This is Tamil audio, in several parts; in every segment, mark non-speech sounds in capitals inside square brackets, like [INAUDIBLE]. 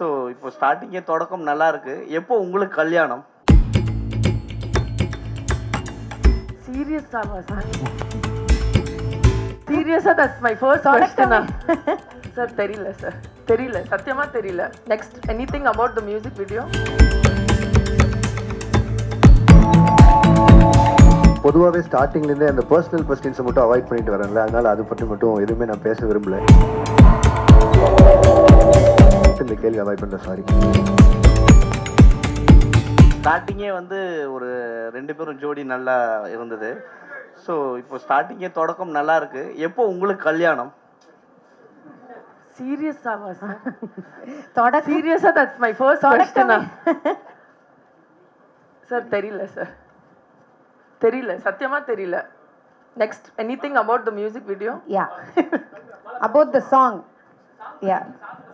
ஸோ இப்போ ஸ்டார்டிங்கே தொடக்கம் நல்லா இருக்கு. எப்போ உங்களுக்கு கல்யாணம்? சீரியஸாவா சார் சீரியஸா தட்ஸ் மை ஃபர்ஸ்ட் கொஸ்டினா சார் தெரியல சார் தெரியல சத்தியமா தெரியல. Next anything about the music video பொதுவாகவே ஸ்டார்டிங்லேருந்தே அந்த பர்சனல் கொஸ்டின்ஸை மட்டும் அவாய்ட் பண்ணிட்டு வரேன்ல. அதனால அதை பற்றி மட்டும் எதுவுமே நான் பேச விரும்பல. இந்த கேள்வி அவாய்ட் பண்ணுறேன் சாரி ஸ்டார்டிங்கே வந்து ஒரு ரெண்டு பேரும் ஜோடி நல்லா இருந்தது. ஸோ இப்போ ஸ்டார்டிங்கே தொடக்கம் நல்லா இருக்கு. எப்போ உங்களுக்கு கல்யாணம்? சீரியஸாவா சார் தொடக்க சீரியஸா தட்ஸ் மை ஃபர்ஸ்ட் கொஸ்டினா சார் தெரியல சார் தெரியல சத்தியமா தெரியல. Next anything about the music video yeah about the song yeah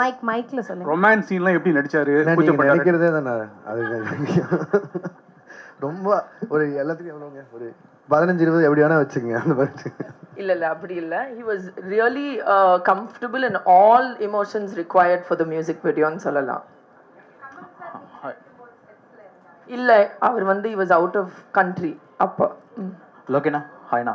mic மைக்ல சொல்லுங்க. ரொமான்ஸ் சீன்லாம் எப்படி நடிச்சாரு? நினைக்கிறதே தானே? அது ரொம்ப ஒரு எல்லாத்துக்கும் எவ்வளோங்க ஒரு பதினஞ்சு இருபது எப்படி வேணா வச்சுக்கோங்க அந்த மாதிரி. இல்ல இல்ல அப்படி இல்ல. He was really uh, comfortable in all emotions required for the music videoன்னு சொல்லலாம். இல்ல அவர் வந்து he was out of country அப்போ. லோகேனா ஹாய்ண்ணா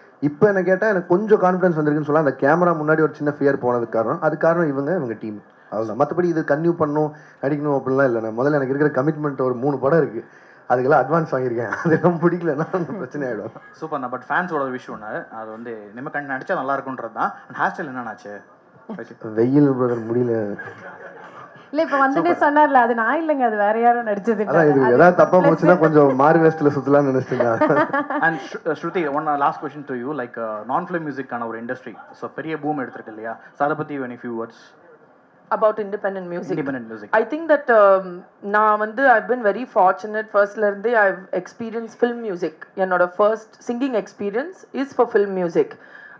இப்போ என்ன கேட்டால் எனக்கு கொஞ்சம் கான்ஃபிடன்ஸ் வந்திருக்குன்னு சொல்லலாம். அந்த கேமரா முன்னாடி ஒரு சின்ன ஃபியர் போனதுக்கு காரணம். அது காரணம் இவங்க இவங்க டீம் அவ்வளோதான் மற்றபடி இது கன்டினியூ பண்ணணும் நடிக்கணும் அப்படிலாம் இல்லை. நான் முதல்ல எனக்கு இருக்கிற கமிட்மெண்ட் ஒரு மூணு படம் இருக்குது அதுக்கெல்லாம் அட்வான்ஸ் வாங்கியிருக்கேன். [LAUGHS] அதெல்லாம் பிடிக்கலன்னா பிரச்சனை ஆகிடும் சூப்பர்ண்ணா பட் ஃபேன்ஸோட விஷயம் ஒன்று அது வந்து நிம்ம கண் நடிச்சா நல்லா இருக்குன்றது தான். ஹேர் ஸ்டைல் என்னன்னாச்சு வெயில் முடியல. இல்ல இப்ப வந்துட்டே சொன்னார்ல அது நான் இல்லைங்க அது வேற யாரும் நடிச்சது. அதான் இது ஏதாவது தப்பா போச்சுன்னா கொஞ்சம் மாறு வேஸ்ட்ல சுத்தலாம்னு நினைச்சிட்டேன் and Shruti one last question to you like நான் ஃபிலிம் மியூசிக்கான ஒரு இண்டஸ்ட்ரி ஸோ பெரிய பூம் எடுத்திருக்கு இல்லையா? ஸோ அதை பற்றி any few words about independent music. Independent music I think that um, நான் வந்து I've been very fortunate. ஃபர்ஸ்ட்ல இருந்தே I've experienced film music. என்னோட first singing experience is for film music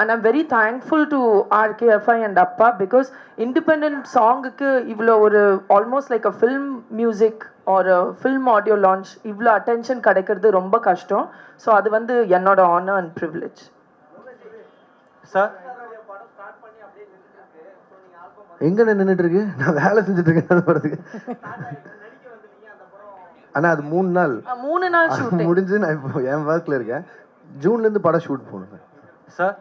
and I'm very thankful to RKFI and அப்பா பிகாஸ் இண்டிபெண்ட் சாங்குக்கு இவ்வளோ ஒரு almost like a film music ஒரு ஃபில்ம் ஆடியோ லான்ச் இவ்வளோ அட்டென்ஷன் கிடைக்கிறது ரொம்ப கஷ்டம். ஸோ அது வந்து என்னோட ஆனர் அண்ட் ப்ரிவிலேஜ் சார் எங்க நின்றுட்டு இருக்கு நான் வேலை செஞ்சுட்டு இருக்கேன் அந்த படத்துக்கு. ஆனா அது மூணு நாள். மூணு நாள் முடிஞ்சு நான் இப்போ என் ஒர்க்ல இருக்கேன். ஜூன்ல இருந்து படம் ஷூட் போகணும் சார்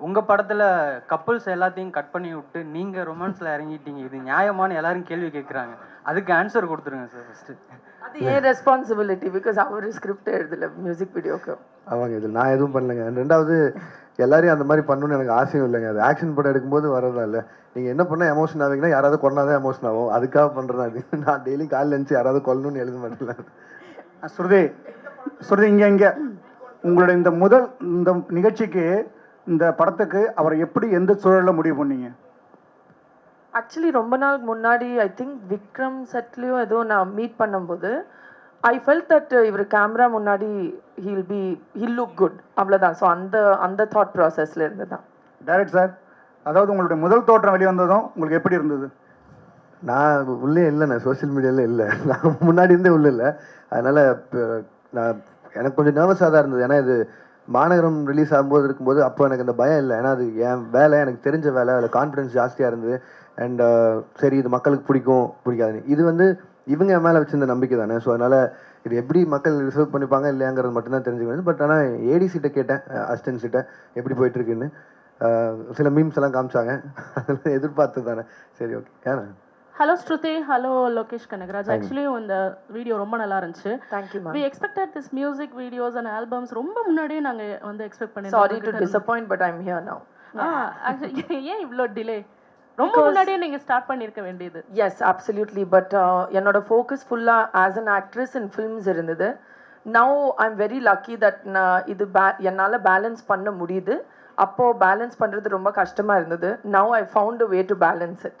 உங்க படத்துல கப்புள்ஸ் எல்லாத்தையும் கட் பண்ணி விட்டு நீங்க ரொமான்ஸ்ல இறங்கிட்டீங்க. இது நியாயமான்னு எல்லாரும் கேள்வி கேட்குறாங்க அதுக்கு ஆன்சர் கொடுத்துருங்க சார் ஃபர்ஸ்ட் அது ஏன் ரெஸ்பான்சிபிலிட்டி பிகாஸ் அவர் ஸ்கிரிப்ட் எழுதல மியூசிக் வீடியோக்கு ஆமாங்க இது நான் எதுவும் பண்ணலைங்க. ரெண்டாவது எல்லாரையும் அந்த மாதிரி பண்ணணும்னு எனக்கு ஆசையும் இல்லைங்க. அது ஆக்ஷன் படம் எடுக்கும்போது வரதா இல்லை. நீங்க என்ன பண்ண எமோஷன் ஆவீங்கன்னா யாராவது கொண்டாதான் எமோஷன் ஆகும். அதுக்காக பண்றதா அது [LAUGHS] நான் டெய்லி காலைல இருந்துச்சு யாராவது கொல்லணும்னு எழுத மாட்டேன் சுருதி சுருதி இங்க இங்க. உங்களோட இந்த முதல் இந்த நிகழ்ச்சிக்கு இந்த படத்துக்கு அவரை எப்படி எந்த சூழலில் முடிவு பண்ணீங்க? ஆக்சுவலி ரொம்ப நாள் முன்னாடி ஐ திங்க் விக்ரம் செட்லேயோ ஏதோ நான் மீட் பண்ணும்போது ஐ ஃபெல்ட் தட் இவர் கேமரா முன்னாடி he'll be he'll look good அவ்வளோதான் ஸோ அந்த அந்த தாட் ப்ராசஸில் இருந்து தான். டைரக்ட் சார் அதாவது உங்களுடைய முதல் தோற்றம் வெளிவந்ததும் உங்களுக்கு எப்படி இருந்தது? நான் உள்ளே இல்லை நான் சோஷியல் மீடியாவில் இல்லை. நான் முன்னாடி இருந்தே உள்ள இல்லை. அதனால் இப்போ நான் எனக்கு கொஞ்சம் நர்வஸாக தான் இருந்தது. ஏன்னா இது மாநகரம் ரிலீஸ் ஆகும்போது இருக்கும்போது அப்போ எனக்கு அந்த பயம் இல்லை. ஏன்னா அது என் வேலை எனக்கு தெரிஞ்ச வேலை. அதில் கான்ஃபிடன்ஸ் ஜாஸ்தியாக இருந்தது. அண்ட் uh, சரி இது மக்களுக்கு பிடிக்கும் பிடிக்காதுன்னு இது வந்து இவங்க என் மேலே வச்சிருந்த நம்பிக்கை தானே. ஸோ அதனால் இது எப்படி மக்கள் ரிசர்வ் பண்ணிப்பாங்க இல்லையாங்கிறது மட்டும்தான் தெரிஞ்சுக்கணும். பட் ஆனால் ஏடிசிட்ட கேட்டேன் அசிஸ்டன்ஸிட்ட எப்படி போயிட்டுருக்குன்னு. சில மீம்ஸ் எல்லாம் காமிச்சாங்க. [LAUGHS] அதெல்லாம் எதிர்பார்த்து தானே. சரி ஓகே ஏன்னா hello Shruti hello Lokesh Kanagaraj actually இந்த வீடியோ ரொம்ப நல்லா இருந்துச்சு. Thank you we expected this music videos and albums ரொம்ப முன்னாடியே நாங்க வந்து expect sorry to disappoint but I'm here now ஏன் இவ்ளோ டிலே ரொம்ப முன்னாடியே நீங்க ஸ்டார்ட் பண்ணிருக்க வேண்டியது. எஸ் அப்சல்யூட்லி பட் என்னோட ஃபோக்கஸ் ஃபுல்லாக as an actress in films இருந்தது. Now I am very lucky that நான் இது பே என்னால் பேலன்ஸ் பண்ண முடியுது. அப்போது பேலன்ஸ் பண்ணுறது ரொம்ப கஷ்டமாக இருந்தது. Now I found way to balance it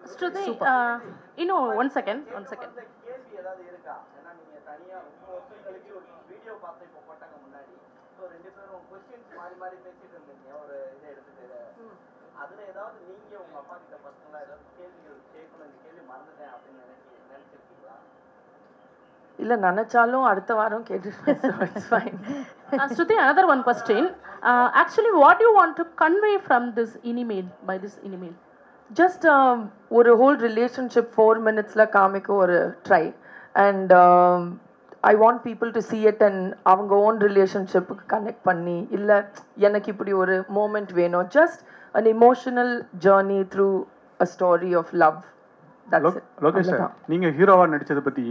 ஸ்ருதி இன்னும் ஒன் செகண்ட் ஒன் செகண்ட் இல்லை நினச்சாலும் அடுத்த வாரம் கேட்டுருப்பேன் Shruti another one question actually what you want to convey from this இனிமேல் பை திஸ் இனிமேல் ஜஸ்ட் ஒரு ஹோல் ரிலேஷன்ஷிப் ஃபோர் மினிட்ஸில் காமிக்க ஒரு try and I want people to see it and அவங்க ஓன் ரிலேஷன்ஷிப்புக்கு கனெக்ட் பண்ணி இல்லை எனக்கு இப்படி ஒரு மூமெண்ட் வேணும். Just an emotional journey through a story of love Lokesh sir நீங்க ஹீரோவா நடிச்சதை பத்தி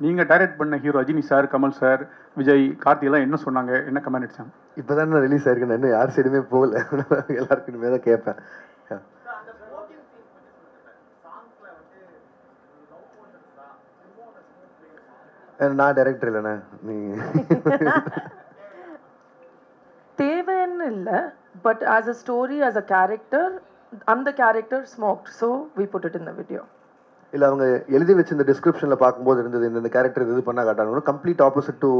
நீங்க டைரக்ட் பண்ண hero Rajini sir Kamal sir Vijay Karthi எல்லாம் என்ன சொன்னாங்க? என்ன கமெண்ட் அடிச்சாங்க? இப்போ தான் ரிலீஸ் ஆயிருக்கு நான் இன்னும் யார் சைடுமே போகல. [LAUGHS] எல்லாருக்கும் தான் கேட்பேன். நான் டைரக்டர் இல்லைண்ணே. நீ [LAUGHS] தேவைன்னு இல்லை but as a story as a character அந்த character smoked so we put it in the video இல்லை அவங்க எழுதி வச்சு இந்த டிஸ்கிரிப்ஷனில் பார்க்கும்போது இருந்தது இந்த கேரக்டர் இது பண்ண காட்டாங்க complete opposite to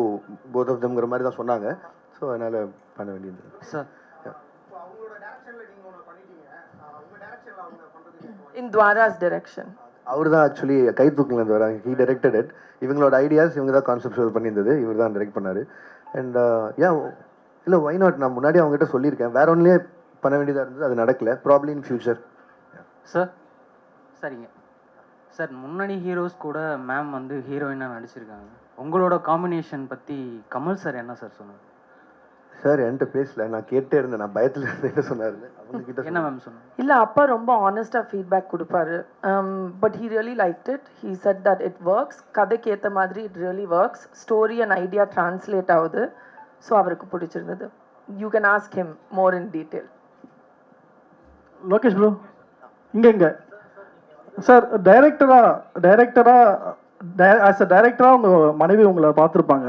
both of தம்ங்கிற மாதிரி தான் சொன்னாங்க. ஸோ அதனால் பண்ண வேண்டியது. சார் இன் துவாராஸ் டிரெக்ஷன் அவர் தான் ஆக்சுவலி கை தூக்கிலேருந்து வராங்க. ஹீ டைரக்டட் இட் இவங்களோட ஐடியாஸ் இவங்க தான் கான்செப்ட் பண்ணியிருந்தது. இவர் தான் டைரக்ட் பண்ணார் அண்ட் யா uh, இல்லை ஒய் நாட் நான் முன்னாடி அவங்ககிட்ட சொல்லியிருக்கேன். வேற ஒன்லேயே பண்ண வேண்டியதாக இருந்தது. அது நடக்கல. ப்ராப்ளம் இன் ஃபியூச்சர் சார் சரிங்க. சார் முன்னணி ஹீரோஸ் கூட மேம் வந்து ஹீரோயினாக நடிச்சிருக்காங்க. உங்களோட காம்பினேஷன் பற்றி கமல் சார் என்ன சார் சொன்னார்? சார் என்கிட்ட பேசல. நான் கேட்டே இருந்தேன். நான் பயத்தில் இருந்தேன். என்ன சொன்னார் அவங்க கிட்ட என்ன மேம் சொன்னாங்க? இல்லை அப்பா ரொம்ப ஆனஸ்டாக ஃபீட்பேக் கொடுப்பாரு. But he really like it he said that it works கதைக்கு ஏற்ற மாதிரி it really works story and idea translate ஆகுது. ஸோ அவருக்கு பிடிச்சிருந்தது. You can ask him more in detail Lokesh bro இங்க இங்க. சார் டைரக்டரா டைரக்டரா ஆஸ் அ டைரக்டரா உங்க மனைவி உங்களை பார்த்துருப்பாங்க.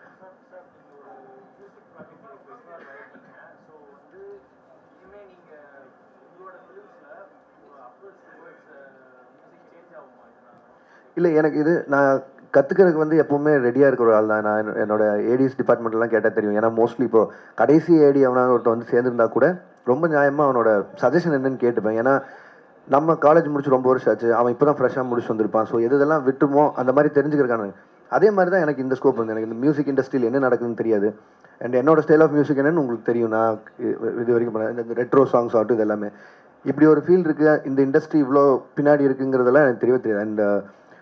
இல்லை எனக்கு இது நான் கற்றுக்கிறதுக்கு வந்து எப்போவுமே ரெடியாக இருக்கிற ஒரு ஆள் தான் நான் என்னோட ஏடிஎஸ் டிபார்ட்மெண்ட்லாம் கேட்டால் தெரியும். ஏன்னா மோஸ்ட்லி இப்போ கடைசி ஏடி அவனால ஒருத்தன் வந்து சேர்ந்துருந்தா கூட ரொம்ப நியாயமாக அவனோட சஜஷன் என்னன்னு கேட்டுப்பேன். ஏன்னா நம்ம காலேஜ் முடிச்சு ரொம்ப வருஷம் ஆச்சு. அவன் இப்போ தான் ஃப்ரெஷ்ஷாக முடிச்சு வந்திருப்பான். ஸோ எதெல்லாம் விட்டுமோ அந்த மாதிரி தெரிஞ்சுக்கிறக்கான அதே மாதிரி தான் எனக்கு இந்த ஸ்கோப் வந்து. எனக்கு இந்த மியூசிக் இண்டஸ்ட்ரியில் என்ன நடக்குதுன்னு தெரியாது. அண்ட் என்னோட ஸ்டைல் ஆஃப் மியூசிக் என்னன்னு உங்களுக்கு தெரியும். நான் இது வரைக்கும் பண்ண இந்த ரெட்ரோ சாங்ஸ் ஆகட்டும் இது எல்லாமே. இப்படி ஒரு ஃபீல் இருக்குது இந்த இண்டஸ்ட்ரி இவ்வளோ பின்னாடி இருக்குங்கிறதெல்லாம் எனக்கு தெரியவே தெரியாது. அண்ட்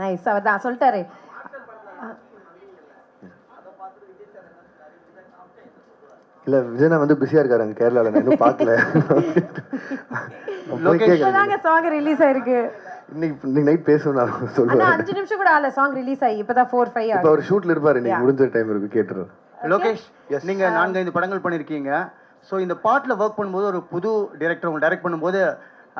nice அவர் தான் சொல்லிட்டாரு. இல்லை விஜயனா வந்து பிஸியாக இருக்காரு அங்கே கேரளாவில் நான் இன்னும் பார்க்கல. இப்பதாங்க சாங் ரிலீஸ் ஆயிருக்கு. இன்னைக்கு இன்னைக்கு நைட் பேசணும் நான் சொல்லுவேன். அஞ்சு நிமிஷம் கூட ஆகல. சாங் ரிலீஸ் ஆகி இப்பதான் ஃபோர் ஃபைவ் இப்போ அவர் ஷூட்ல இருப்பாரு இன்னைக்கு. முடிஞ்ச டைம் இருக்கு கேட்டுருவேன் லோகேஷ் நீங்க நான்கு ஐந்து படங்கள் பண்ணிருக்கீங்க. ஸோ இந்த பாட்டுல ஒர்க் பண்ணும்போது ஒரு புது டைரக்டர் உங்க டைரக்ட் பண்ணும்போது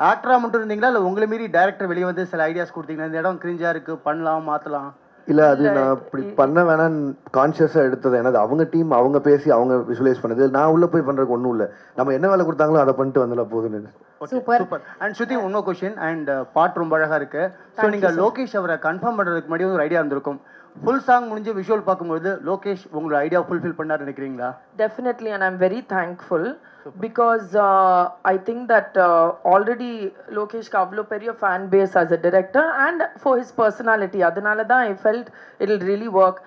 ஆக்டரா மட்டும் இருந்தீங்களா? இல்ல உங்களை மீறி டைரக்டர் வெளியே வந்து சில ஐடியாஸ் கொடுத்தீங்களா? இந்த இடம் கிரிஞ்சா இருக்கு பண்ணலாம் மாத்தலாம். இல்ல அது நான் அப்படி பண்ண வேணாம்னு கான்சியஸா எடுத்தது ஏன்னா அவங்க டீம் அவங்க பேசி அவங்க விஷுவலைஸ் பண்ணது. நான் உள்ள போய் பண்றதுக்கு ஒண்ணும் இல்ல. நம்ம என்ன வேலை கொடுத்தாங்களோ அதை பண்ணிட்டு வந்துல போதும்னு சூப்பர். சூப்பர். அண்ட் ஸ்ருதி இன்னொரு கொஸ்டின் அண்ட் பாட்டு ரொம்ப அழகா இருக்கு. ஸோ நீங்க லோகேஷ் அவரை கன்ஃபார்ம் பண்றதுக்கு முன்னாடி ஒரு ஐடியா இருந்திருக்கும். ஃபுல் சாங் முடிஞ்சு விஷுவல் பார்க்கும்போது லோகேஷ் உங்களோட ஐடியா ஃபுல்ஃபில் பண்ணாரு நினைக்கிறீங்களா I'm very thankful because uh, I think that uh, already Lokesh Kavlo Periya fan base as a director and for his personality. அதனால தான் I felt it'll really work.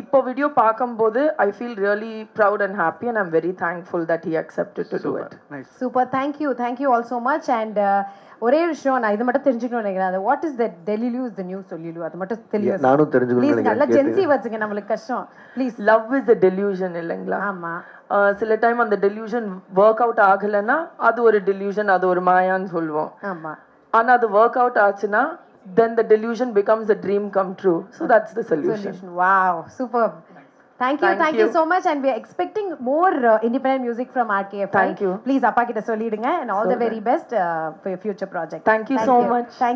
இப்போ வீடியோ பார்க்கும்போது I feel really proud and happy and I'm very thankful that he accepted to do it super thank you thank you all so much and ஒரே விஷயம் நான் இது மட்டும் தெரிஞ்சுக்கணும்னு நினைக்கிறேன். அது what is the delulu is the new solulu அது மட்டும் தெளிவா நானும் தெரிஞ்சுக்கணும்னு ப்ளீஸ் நல்லா ஜென்சி வச்சுங்க நம்மளுக்கு கஷ்டம். Please love is the delusion இல்லைங்களா? ஆமா. Uh, சில டைம் அந்த டெலியூஷன் ஒர்க் அவுட் ஆகலைன்னா அது ஒரு டெலியூஷன் அது ஒரு மாயான்னு சொல்லுவோம் ஆமா. ஆனா அது ஒர்க் அவுட் ஆச்சுன்னா then the delusion becomes the dream come true so that's the solution solution. Wow, superb. Thank you, Thank thank you you. so much, and we are expecting more uh, independent music from RKFI. Thank you. Please, அப்பா கிட்ட சொல்லிடுங்க, and all the very best uh, for your future project. Thank you so much. Thank